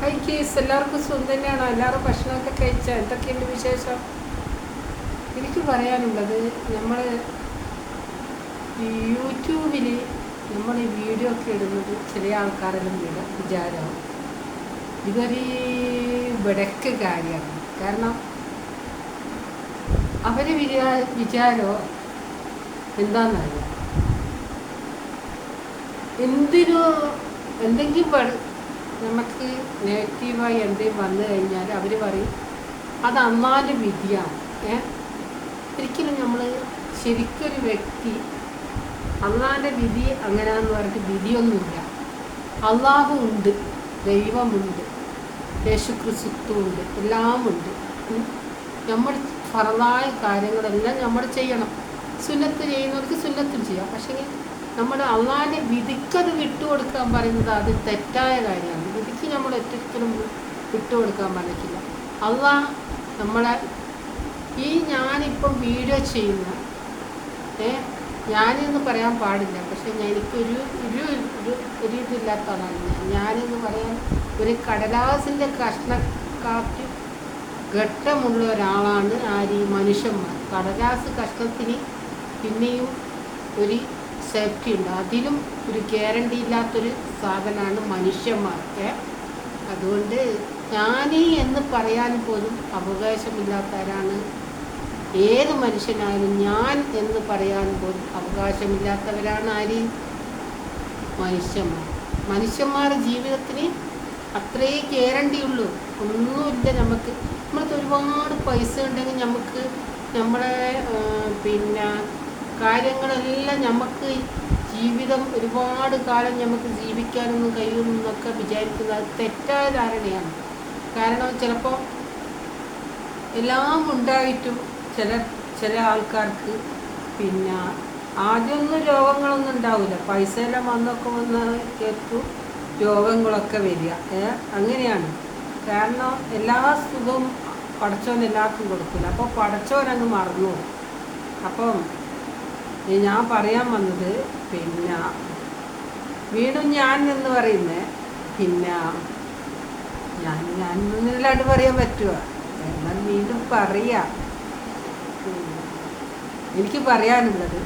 High case എല്ലാവർക്കും സുഖം തന്നെയാണോ. എല്ലാവരും ഭക്ഷണമൊക്കെ കഴിച്ച? എന്തൊക്കെയുണ്ട് വിശേഷം? എനിക്ക് പറയാനുള്ളത് നമ്മൾ യൂട്യൂബിൽ നമ്മൾ ഈ വീഡിയോ ഒക്കെ ഇടുന്നത് ചില ആൾക്കാരെല്ലാം വീട് വിചാരം. ഇതൊരു വിടക്ക് കാര്യമാണ്. കാരണം അവർ വിചാ വിചാരോ എന്താണെന്നറിയാം എന്തിനോ എന്തെങ്കിലും നമുക്ക് നെഗറ്റീവായി എന്തെങ്കിലും വന്നു കഴിഞ്ഞാൽ അവർ പറയും അത് അന്നാൽ വിധിയാണ്. ഏ? ഒരിക്കലും നമ്മൾ ശരിക്കൊരു വ്യക്തി അള്ളാന്റെ വിധി അങ്ങനെയാണെന്ന് പറഞ്ഞിട്ട് വിധിയൊന്നുമില്ല. അള്ളാഹു ഉണ്ട് ദൈവമുണ്ട് യേശുക്രിസ്തുണ്ട് എല്ലാം ഉണ്ട് നമ്മൾ ഫറതായ കാര്യങ്ങളെല്ലാം നമ്മൾ ചെയ്യണം. സുന്നത്ത് ചെയ്യുന്നവർക്ക് സുന്നത്തും ചെയ്യാം. പക്ഷേ നമ്മൾ അള്ളാന്റെ വിധിക്കത് വിട്ടുകൊടുക്കാൻ പറയുന്നത് അത് തെറ്റായ കാര്യമാണ്. നമ്മൾ ഒറ്റത്തിനും വിട്ടുകൊടുക്കാൻ പറ്റില്ല അള്ളാഹ് നമ്മളെ ഈ ഞാനിപ്പം വീഡിയോ ചെയ്യുന്ന ഏ ഞാനെന്ന് പറയാൻ പാടില്ല. പക്ഷെ ഞാൻ എനിക്കൊരു ഒരു ഒരു ഒരു ഇതില്ലാത്ത ഞാൻ. ഞാനെന്ന് പറയാൻ ഒരു കടലാസിന്റെ കഷ്ണക്കാറ്റ് ഘട്ടമുള്ള ഒരാളാണ് ആര് ഈ മനുഷ്യന്മാർ. കടലാസ് കഷ്ണത്തിന് പിന്നെയും ഒരു സേഫ്റ്റി ഉണ്ട്. അതിലും ഒരു ഗ്യാരണ്ടി ഇല്ലാത്തൊരു സാധനമാണ് മനുഷ്യന്മാർ. ഏ? അതുകൊണ്ട് ജ്ഞാനി എന്ന് പറയാൻ പോലും അവകാശമില്ലാത്തവരാണ്. ഏത് മനുഷ്യനായാലും ഞാൻ എന്ന് പറയാൻ പോലും അവകാശമില്ലാത്തവരാണ് ആര്? മനുഷ്യന്മാർ. മനുഷ്യന്മാർ ജീവിതത്തിന് അത്രേ കയറേണ്ടിയുള്ളൂ ഒന്നുമില്ല നമുക്ക്. നമ്മളത് ഒരുപാട് പൈസ ഉണ്ടെങ്കിൽ നമുക്ക് നമ്മളെ പിന്നെ കാര്യങ്ങളെല്ലാം നമുക്ക് ജീവിതം ഒരുപാട് കാലം നമുക്ക് ജീവിക്കാനൊന്നും കഴിയുമെന്നൊക്കെ വിചാരിക്കുന്നത് തെറ്റായ ധാരണയാണ്. കാരണം ചിലപ്പോൾ എല്ലാം ഉണ്ടായിട്ടും ചില ചില ആൾക്കാർക്ക് പിന്നെ ആദ്യമൊന്നും രോഗങ്ങളൊന്നും ഉണ്ടാവില്ല. പൈസ എല്ലാം വന്നൊക്കെ വന്ന് കേട്ടു രോഗങ്ങളൊക്കെ വരിക. അങ്ങനെയാണ്. കാരണം എല്ലാ സുഖവും പടച്ചോൻ എല്ലാവർക്കും കൊടുക്കില്ല അപ്പോൾ പടച്ചോനങ്ങ് മറന്നു. അപ്പം ഞാൻ പറയാൻ വന്നത് പിന്നെ വീണ്ടും ഞാൻ എന്ന് പറയുന്നത് പിന്നെ ഞാൻ ഞാൻ എന്നില്ലാണ്ട് പറയാൻ പറ്റുമോ എന്നാൽ വീണ്ടും പറയാം. എനിക്ക് പറയാനുള്ളത്